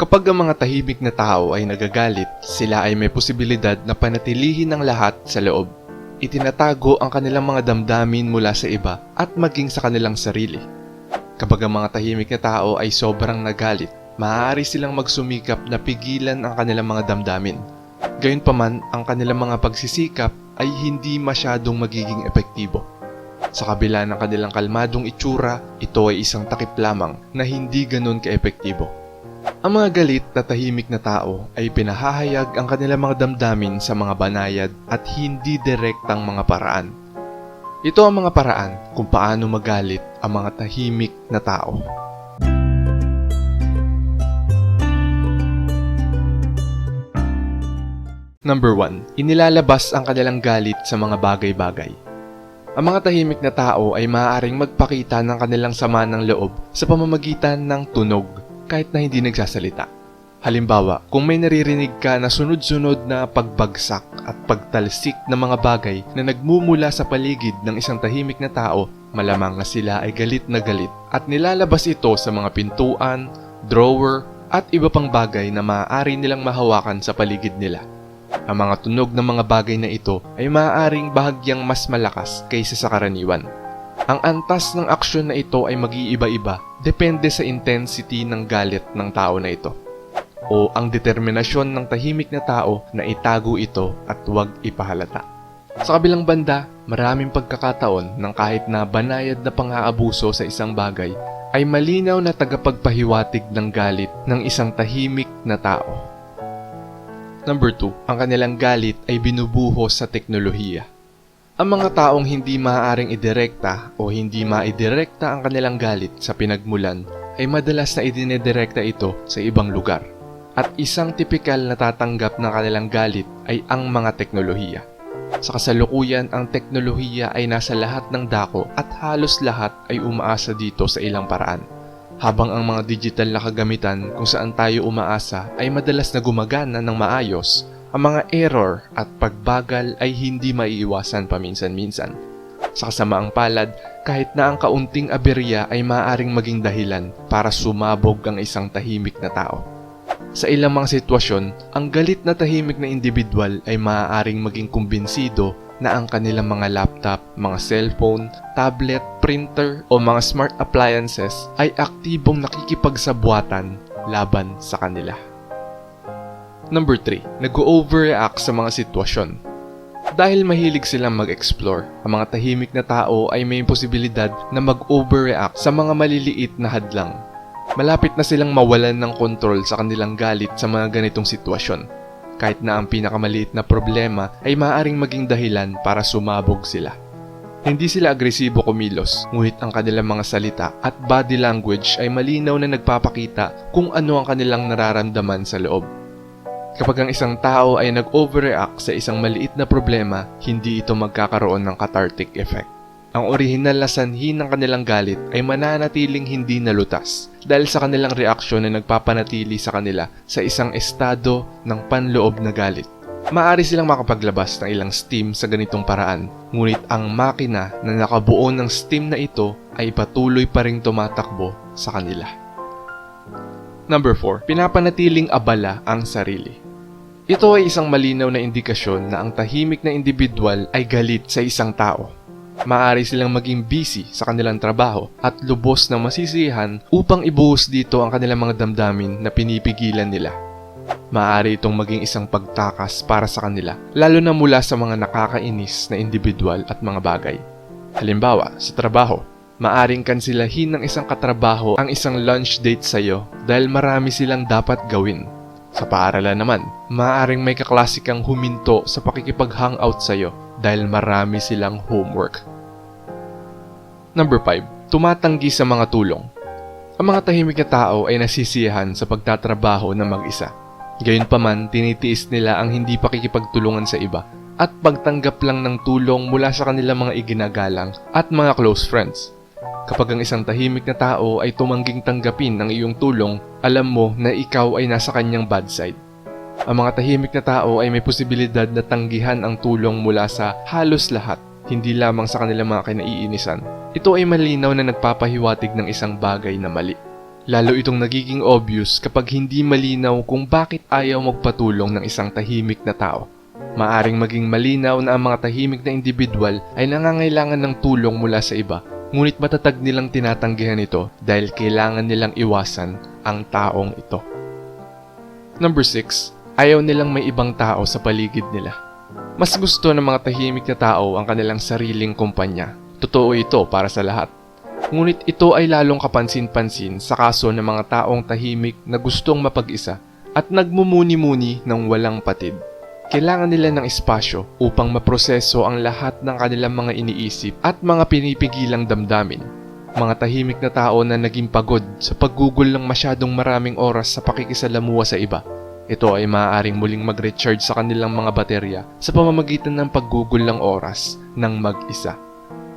Kapag ang mga tahimik na tao ay nagagalit, sila ay may posibilidad na panatilihin ang lahat sa loob. Itinatago ang kanilang mga damdamin mula sa iba at maging sa kanilang sarili. Kapag ang mga tahimik na tao ay sobrang nagalit, maaari silang magsumikap na pigilan ang kanilang mga damdamin. Gayunpaman, ang kanilang mga pagsisikap ay hindi masyadong magiging epektibo. Sa kabila ng kanilang kalmadong itsura, ito ay isang takip lamang na hindi ganun kaepektibo. Ang mga galit na tahimik na tao ay pinahahayag ang kanilang mga damdamin sa mga banayad at hindi direktang mga paraan. Ito ang mga paraan kung paano magalit ang mga tahimik na tao. Number 1. Inilalabas ang kanilang galit sa mga bagay-bagay. Ang mga tahimik na tao ay maaaring magpakita ng kanilang sama ng loob sa pamamagitan ng tunog kahit na hindi nagsasalita. Halimbawa, kung may naririnig ka na sunod-sunod na pagbagsak at pagtalsik ng mga bagay na nagmumula sa paligid ng isang tahimik na tao, malamang na sila ay galit na galit at nilalabas ito sa mga pintuan, drawer, at iba pang bagay na maaari nilang mahawakan sa paligid nila. Ang mga tunog ng mga bagay na ito ay maaaring bahagyang mas malakas kaysa sa karaniwan. Ang antas ng aksyon na ito ay mag-iiba-iba depende sa intensity ng galit ng tao na ito o ang determinasyon ng tahimik na tao na itago ito at huwag ipahalata. Sa kabilang banda, maraming pagkakataon ng kahit na banayad na pang-aabuso sa isang bagay ay malinaw na tagapagpahiwatig ng galit ng isang tahimik na tao. Number 2, ang kanilang galit ay binubuhos sa teknolohiya. Ang mga taong hindi maaaring idirekta o hindi maidirekta ang kanilang galit sa pinagmulan ay madalas na idinedirekta ito sa ibang lugar. At isang tipikal na tatanggap ng kanilang galit ay ang mga teknolohiya. Sa kasalukuyan, ang teknolohiya ay nasa lahat ng dako at halos lahat ay umaasa dito sa ilang paraan. Habang ang mga digital na kagamitan kung saan tayo umaasa ay madalas na gumagana ng maayos, ang mga error at pagbagal ay hindi maiiwasan paminsan-minsan. Sa kasamaang palad, kahit na ang kaunting aberya ay maaaring maging dahilan para sumabog ang isang tahimik na tao. Sa ilang mga sitwasyon, ang galit na tahimik na individual ay maaaring maging kumbinsido na ang kanilang mga laptop, mga cellphone, tablet, printer o mga smart appliances ay aktibong nakikipagsabuatan laban sa kanila. Number 3. Nag-overreact sa mga sitwasyon. Dahil mahilig silang mag-explore, ang mga tahimik na tao ay may posibilidad na mag-overreact sa mga maliliit na hadlang. Malapit na silang mawalan ng kontrol sa kanilang galit sa mga ganitong sitwasyon. Kahit na ang pinakamaliit na problema ay maaaring maging dahilan para sumabog sila. Hindi sila agresibo kumilos, ngunit ang kanilang mga salita at body language ay malinaw na nagpapakita kung ano ang kanilang nararamdaman sa loob. Kapag ang isang tao ay nag-overreact sa isang maliit na problema, hindi ito magkakaroon ng cathartic effect. Ang orihinal na sanhi ng kanilang galit ay mananatiling hindi nalutas dahil sa kanilang reaksyon na nagpapanatili sa kanila sa isang estado ng panloob na galit. Maari silang makapaglabas ng ilang steam sa ganitong paraan, ngunit ang makina na nakabuo ng steam na ito ay patuloy pa ring tumatakbo sa kanila. Number 4. Pinapanatiling abala ang sarili. Ito ay isang malinaw na indikasyon na ang tahimik na individual ay galit sa isang tao. Maari silang maging busy sa kanilang trabaho at lubos na masisiyahan upang ibuhos dito ang kanilang mga damdamin na pinipigilan nila. Maari itong maging isang pagtakas para sa kanila, lalo na mula sa mga nakakainis na individual at mga bagay. Halimbawa, sa trabaho, maaring kansilahin ng isang katrabaho ang isang lunch date sa iyo dahil marami silang dapat gawin. Sa paaralan naman, maaring may kaklasikang huminto sa pakikipag-hangout sa iyo dahil marami silang homework. Number 5. Tumatanggi sa mga tulong. Ang mga tahimik na tao ay nasisiyahan sa pagtatrabaho ng mag-isa. Gayunpaman, tinitiis nila ang hindi pakikipagtulungan sa iba at pagtanggap lang ng tulong mula sa kanilang mga iginagalang at mga close friends. Kapag ang isang tahimik na tao ay tumangging tanggapin ang iyong tulong, alam mo na ikaw ay nasa kanyang bad side. Ang mga tahimik na tao ay may posibilidad na tanggihan ang tulong mula sa halos lahat, hindi lamang sa kanilang mga kinaiinisan. Ito ay malinaw na nagpapahiwatig ng isang bagay na mali. Lalo itong nagiging obvious kapag hindi malinaw kung bakit ayaw magpatulong ng isang tahimik na tao. Maaring maging malinaw na ang mga tahimik na individual ay nangangailangan ng tulong mula sa iba, ngunit matatag nilang tinatanggihan ito dahil kailangan nilang iwasan ang taong ito. Number 6. Ayaw nilang may ibang tao sa paligid nila. Mas gusto ng mga tahimik na tao ang kanilang sariling kumpanya. Totoo ito para sa lahat. Ngunit ito ay lalong kapansin-pansin sa kaso ng mga taong tahimik na gustong mapag-isa at nagmumuni-muni ng walang patid. Kailangan nila ng espasyo upang maproseso ang lahat ng kanilang mga iniisip at mga pinipigilang damdamin. Mga tahimik na tao na naging pagod sa paggugol ng masyadong maraming oras sa pakikisalamuha sa iba. Ito ay maaaring muling mag-recharge sa kanilang mga baterya sa pamamagitan ng paggugol ng oras ng mag-isa.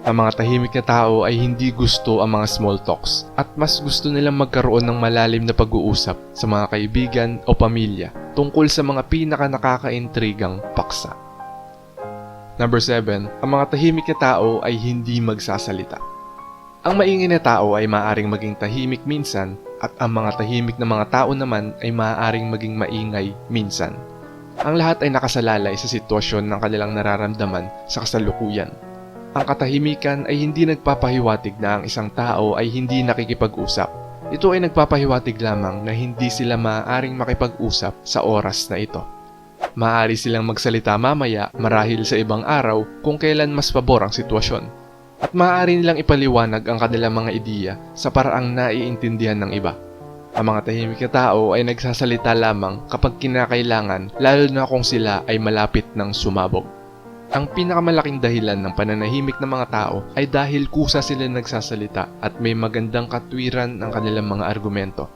Ang mga tahimik na tao ay hindi gusto ang mga small talks at mas gusto nilang magkaroon ng malalim na pag-uusap sa mga kaibigan o pamilya tungkol sa mga pinaka nakakaintrigang paksa. Number 7. Ang mga tahimik na tao ay hindi magsasalita. Ang maingay na tao ay maaaring maging tahimik minsan at ang mga tahimik na mga tao naman ay maaaring maging maingay minsan. Ang lahat ay nakasalalay sa sitwasyon ng kanilang nararamdaman sa kasalukuyan. Ang katahimikan ay hindi nagpapahiwatig na ang isang tao ay hindi nakikipag-usap. Ito ay nagpapahiwatig lamang na hindi sila maaaring makipag-usap sa oras na ito. Maaari silang magsalita mamaya marahil sa ibang araw kung kailan mas pabor ang sitwasyon. At maaari nilang ipaliwanag ang kanilang mga ideya sa paraang naiintindihan ng iba. Ang mga tahimik na tao ay nagsasalita lamang kapag kinakailangan lalo na kung sila ay malapit ng sumabog. Ang pinakamalaking dahilan ng pananahimik ng mga tao ay dahil kusa sila nagsasalita at may magandang katwiran ang kanilang mga argumento.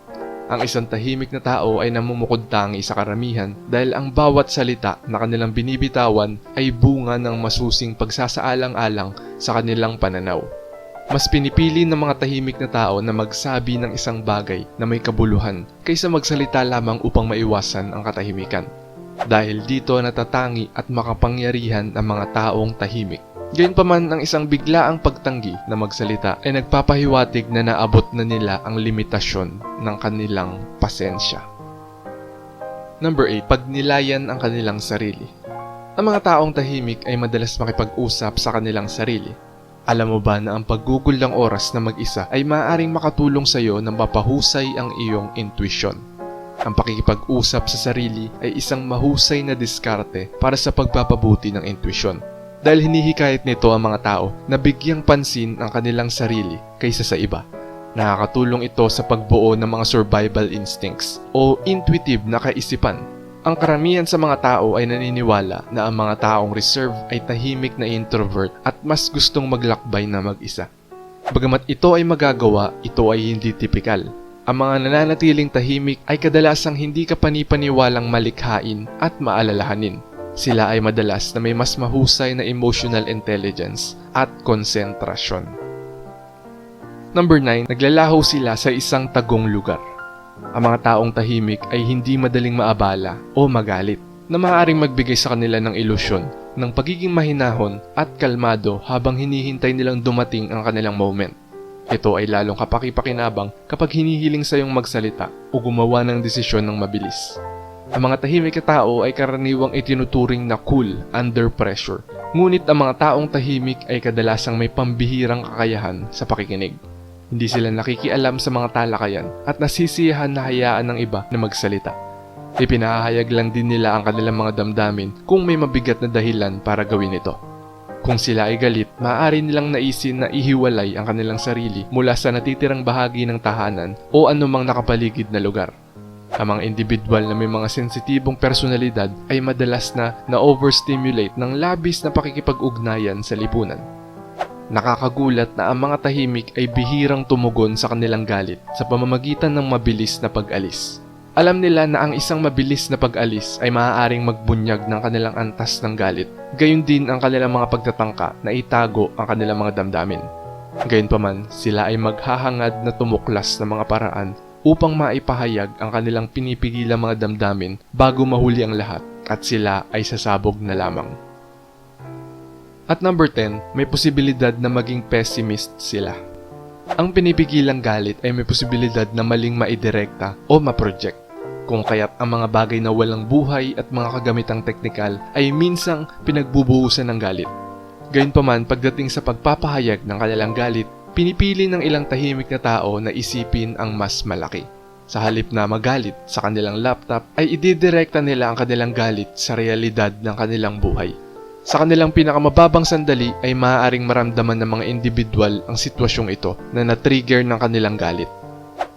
Ang isang tahimik na tao ay namumukod tangi sa karamihan dahil ang bawat salita na kanilang binibitawan ay bunga ng masusing pagsasaalang-alang sa kanilang pananaw. Mas pinipili ng mga tahimik na tao na magsabi ng isang bagay na may kabuluhan kaysa magsalita lamang upang maiwasan ang katahimikan. Dahil dito natatangi at makapangyarihan ang mga taong tahimik. Gayunpaman ang isang biglaang pagtanggi na magsalita ay nagpapahiwatig na naabot na nila ang limitasyon ng kanilang pasensya. Number 8. Pagnilayan ang kanilang sarili. Ang mga taong tahimik ay madalas makipag-usap sa kanilang sarili. Alam mo ba na ang paggugol ng oras na mag-isa ay maaaring makatulong sa iyo na mapahusay ang iyong intuition? Ang pakikipag-usap sa sarili ay isang mahusay na diskarte para sa pagpapabuti ng intuition dahil hinihikayat nito ang mga tao na bigyang pansin ang kanilang sarili kaysa sa iba. Nakakatulong ito sa pagbuo ng mga survival instincts o intuitive na kaisipan. Ang karamihan sa mga tao ay naniniwala na ang mga taong reserve ay tahimik na introvert at mas gustong maglakbay na mag-isa. Bagamat ito ay magagawa, ito ay hindi tipikal. Ang mga nananatiling tahimik ay kadalasang hindi kapanipaniwalang malikhain at maalalahanin. Sila ay madalas na may mas mahusay na emotional intelligence at konsentrasyon. Number 9, naglalaho sila sa isang tagong lugar. Ang mga taong tahimik ay hindi madaling maabala o magalit na maaaring magbigay sa kanila ng ilusyon ng pagiging mahinahon at kalmado habang hinihintay nilang dumating ang kanilang moment. Ito ay lalong kapakipakinabang kapag hinihiling sa iyong magsalita o gumawa ng desisyon ng mabilis. Ang mga tahimik na tao ay karaniwang itinuturing na cool under pressure. Ngunit ang mga taong tahimik ay kadalasang may pambihirang kakayahan sa pakikinig. Hindi sila nakikialam sa mga talakayan at nasisiyahan na hayaan ng iba na magsalita. Ipinahayag lang din nila ang kanilang mga damdamin kung may mabigat na dahilan para gawin ito. Kung sila ay galit, maaari nilang naisin na ihiwalay ang kanilang sarili mula sa natitirang bahagi ng tahanan o anumang nakapaligid na lugar. Ang mga individual na may mga sensitibong personalidad ay madalas na na-overstimulate ng labis na pakikipag-ugnayan sa lipunan. Nakakagulat na ang mga tahimik ay bihirang tumugon sa kanilang galit sa pamamagitan ng mabilis na pag-alis. Alam nila na ang isang mabilis na pag-alis ay maaaring magbunyag ng kanilang antas ng galit, gayon din ang kanilang mga pagtatangka na itago ang kanilang mga damdamin. Gayunpaman, sila ay maghahangad na tumuklas ng mga paraan upang maipahayag ang kanilang pinipigilang mga damdamin bago mahuli ang lahat at sila ay sasabog na lamang. At number 10, may posibilidad na maging pessimist sila. Ang pinipigilang galit ay may posibilidad na maling maidirekta o maproject. Kung kaya't ang mga bagay na walang buhay at mga kagamitang teknikal ay minsang pinagbubuhusan ng galit. Gayunpaman pagdating sa pagpapahayag ng kanilang galit, pinipili ng ilang tahimik na tao na isipin ang mas malaki. Sa halip na magalit sa kanilang laptop ay ididirekta nila ang kanilang galit sa realidad ng kanilang buhay. Sa kanilang pinakamababang sandali ay maaaring maramdaman ng mga individual ang sitwasyong ito na na-trigger ng kanilang galit.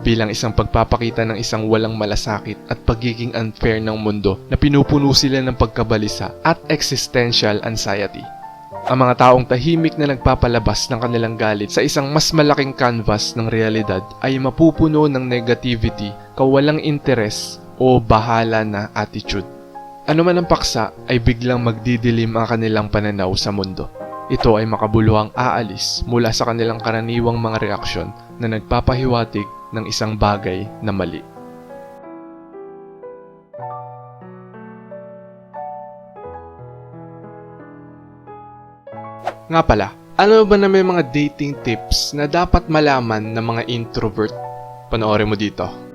Bilang isang pagpapakita ng isang walang malasakit at pagiging unfair ng mundo na pinupuno sila ng pagkabalisa at existential anxiety. Ang mga taong tahimik na nagpapalabas ng kanilang galit sa isang mas malaking canvas ng realidad ay mapupuno ng negativity, kawalang interes o bahala na attitude. Ano man ang paksa ay biglang magdidilim ang kanilang pananaw sa mundo. Ito ay makabuluhang aalis mula sa kanilang karaniwang mga reaksyon na nagpapahiwatig ng isang bagay na mali. Nga pala, ano ba na may mga dating tips na dapat malaman ng mga introvert? Panoorin mo dito.